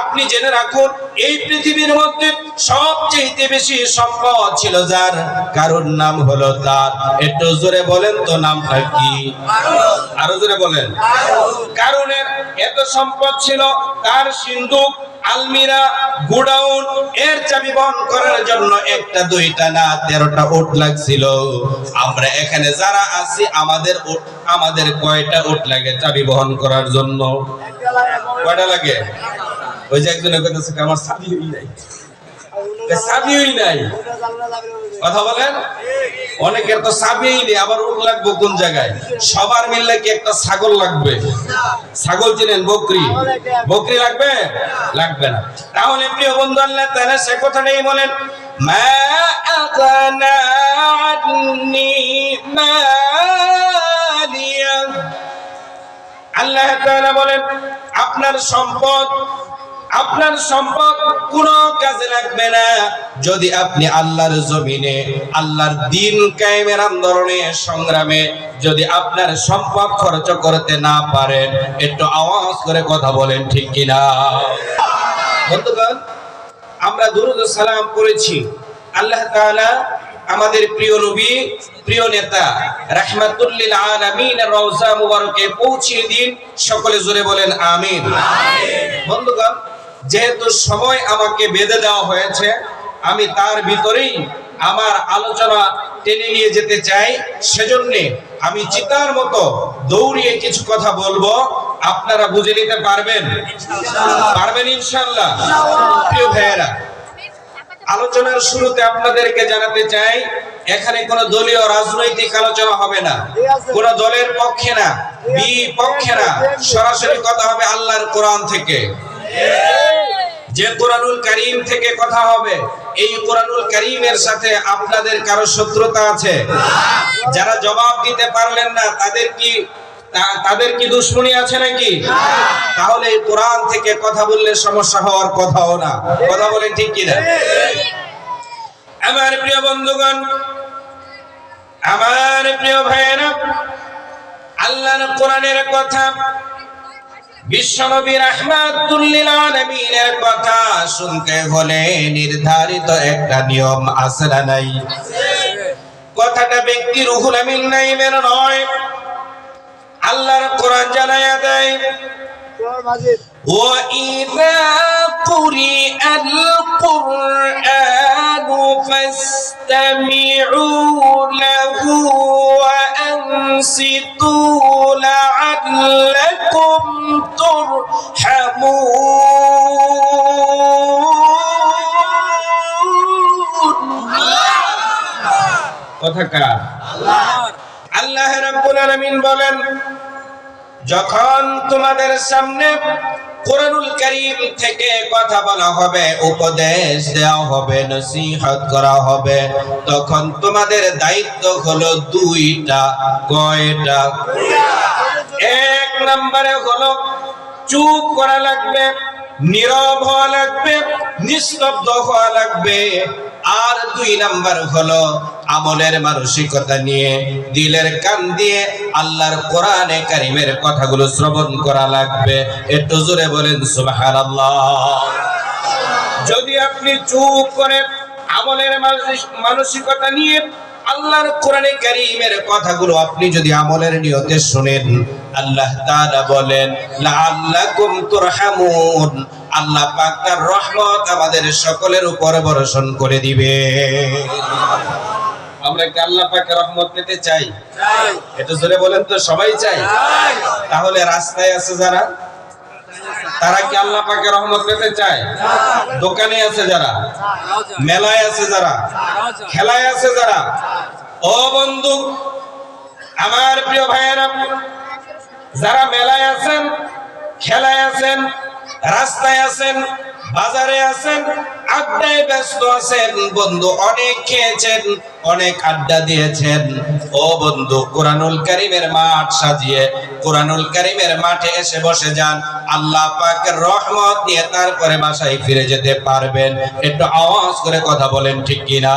আপনি জেনে রাখুন, এই পৃথিবীর মধ্যে সবচেয়ে বেশি সম্পদ ছিল যার, কারোর নাম হলো তার। একটু জোরে বলেন তো নামটা কি? আরও জোরে বলেন। কারণের এত সম্পদ ছিল, তার সিন্ধুক, আলমিরা, গুডাউন, এর চাবি বহন করার জন্য একটা, দুইটা না, তেরোটা ওট লাগছিল। আমরা এখানে যারা আছি, আমাদের আমাদের কয়টা ওট লাগে চাবি বহন করার জন্য? কয়টা লাগে? ওই যে একজনের কথা আমার নাই। নাই। কথা বলেন? অনেকের তো নেই, আবার উট লাগবে কোন জায়গায়? সবার মিললে কি একটা ছাগল লাগবে? ছাগল চিনেন, বকরি? বকরি লাগবে? লাগবে না। তাহলে প্রিয় বন্ধু আল্লাহ তাআলা সে কথাটাই বলেন, মা আল্লাহ বলেন, আপনার সম্পদ আপনার সম্পদ কোনো কাজে লাগবে না। যদি আপনি আল্লাহর জমিনে আল্লাহর দিন কায়েমের আন্দোলনে সংগ্রামে যদি আপনার সম্পদ খরচ করতে না পারেন একটু আওয়াজ করে কথা বলেন ঠিক কিনা? বন্ধুগণ আমরা দুরুদ ও সালাম করেছি আল্লাহ তাআলা আমাদের প্রিয় নবী প্রিয় নেতা রাহমাতুল্লিল আলামিন রওজা মুবারকে পৌঁছিয়ে দিন। সকলে জোরে বলেন আমিন। বন্ধুগণ যেহেতু সময় আমাকে বেঁধে দেওয়া হয়েছে, আমি তার ভিতরেই আমার আলোচনা টেনে নিয়ে যেতে চাই। সেজন্য আমি চিতার মতো দৌড়িয়ে কিছু কথা বলব। আপনারা বুঝে নিতে পারবেন? পারবেন ইনশাল্লাহ প্রিয় ভাইয়েরা, আলোচনার শুরুতে আপনাদেরকে জানাতে চাই, এখানে কোন দলীয় রাজনৈতিক আলোচনা হবে না। কোন দলের পক্ষে না, বিপক্ষে না। সরাসরি কথা হবে আল্লাহর কোরআন থেকে। যে কোরআনুল করিম থেকে কথা হবে, এই কোরআনুল করিমের সাথে আপনাদের কারও শত্রুতা আছে? যারা জবাব দিতে পারলেন না, তাদের কি তাদের কি দুশ্মনী আছে নাকি? তাহলে এই কোরআন থেকে কথা বললে সমস্যা হওয়ার কথাও না। কথা বলেন ঠিক কিনা? আমার প্রিয় বন্ধুগণ, আমার প্রিয় ভাইয়েরা, আল্লাহর কোরআনের কথা বিশ্বনবী রাহমাতুল্লিল আলামিনের কথা শুনতে হলে নির্ধারিত একটা নিয়ম আছে না নাই কথাটা ব্যক্তি রুহুল আমিন নাইমের নয় আল্লাহর কোরআন জানায়া দেয় وإذا قرئ القرآن فاستمعوا له وأنصتوا لعلكم যখন তোমাদের সামনে কোরআনুল করিম থেকে কথা বলা হবে, উপদেশ দেওয়া হবে, নসিহত করা হবে, তখন তোমাদের দায়িত্ব হলো দুইটা, কয়টা? এক নম্বরে হলো চুপ করা লাগবে, নীরব হওয়া লাগবে, নিস্তব্ধ হওয়া লাগবে। আর দুই নাম্বার হলো আমলের মানসিকতা নিয়ে, দিলের কান দিয়ে আল্লাহর কোরআনে কারিমের কথাগুলো শ্রবণ করা লাগবে। একটু জোরে বলেন, সুবহানাল্লাহ। যদি আপনি চুপ করে আমলের মানসিক- মানসিকতা নিয়ে আল্লাহর কোরআনে কারীমের কথাগুলো আপনি যদি আমলের নিয়তে শুনেন আল্লাহ তাআলা বলেন লাআল্লাকুম তুরহামুন। আল্লাহ পাক তার রহমত আমাদের সকলের উপর বর্ষণ করে দিবে। আমরা কি আল্লাহ পাকের রহমত পেতে চাই? এটা জোরে বলেন তো সবাই চাই। তাহলে রাস্তায় আছে যারা? তারা কি আল্লাহ পাকে রহমত পেতে চায়? দোকানে আছে যারা, মেলায় আছে যারা, খেলায় আছে যারা। ও বন্ধু, আমার প্রিয় ভাইয়েরা, যারা মেলায় আছেন, খেলায় আছেন, রাস্তায় আছেন বাজারে আছেন, আড্ডায় ব্যস্ত আছেন, বন্ধু অনেক খেয়েছেন, অনেক আড্ডা দিয়েছেন। ও বন্ধু, কোরআনুল কারিমের মাঠ সাজিয়ে, কোরআনুল কারিমের মাঠে এসে বসে যান। আল্লাহ পাকের রহমত দিয়ে তারপরে বাসায় ফিরে যেতে পারবেন। একটু আওয়াজ করে কথা বলেন ঠিক কিনা?